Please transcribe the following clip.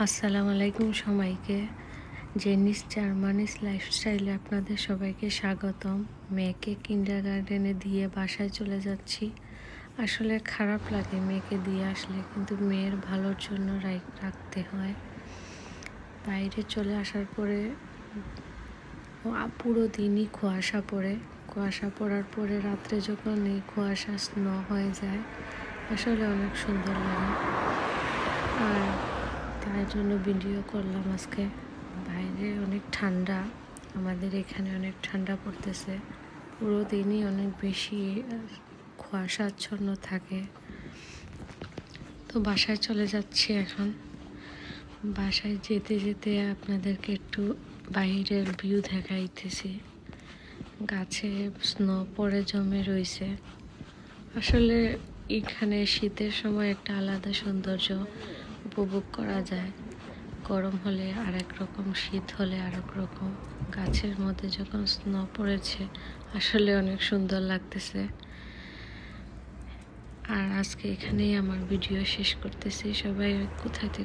আসসালামু আলাইকুম সবাইকে। জেনিস জার্মানিস লাইফস্টাইলে আপনাদের সবাইকে স্বাগতম। মেয়েকে কিন্ডার গার্ডেনে দিয়ে বাসায় চলে যাচ্ছি। আসলে খারাপ লাগে মেয়েকে দিয়ে আসলে, কিন্তু মেয়ের ভালোর জন্য রাখতে হয়। বাইরে চলে আসার পরে পুরো দিনই কুয়াশা পড়ে। কুয়াশা পড়ার পরে রাত্রে যখন এই কুয়াশা স্ন হয়ে যায়, আসলে অনেক সুন্দর লাগে। জন্য ভিডিও করলাম আজকে। বাইরে অনেক ঠান্ডা, আমাদের এখানে অনেক ঠান্ডা পড়তেছে। পুরো দিনই অনেক বেশি কুয়াশাচ্ছন্ন থাকে। তো বাসায় চলে যাচ্ছি এখন। বাসায় যেতে যেতে আপনাদেরকে একটু বাইরের ভিউ দেখাইতেছি। গাছে স্নো পড়ে জমে রয়েছে আসলে এখানে শীতের সময় একটা আলাদা সৌন্দর্য উপভোগ করা যায়। গরম হলে আর এক রকম, শীত হলে আর এক রকম। গাছের মধ্যে যখন স্নো পড়েছে, আসলে অনেক সুন্দর লাগতেছে। আর আজকে এখানেই আমার ভিডিও শেষ করতেছি। সবাই কোথা থেকে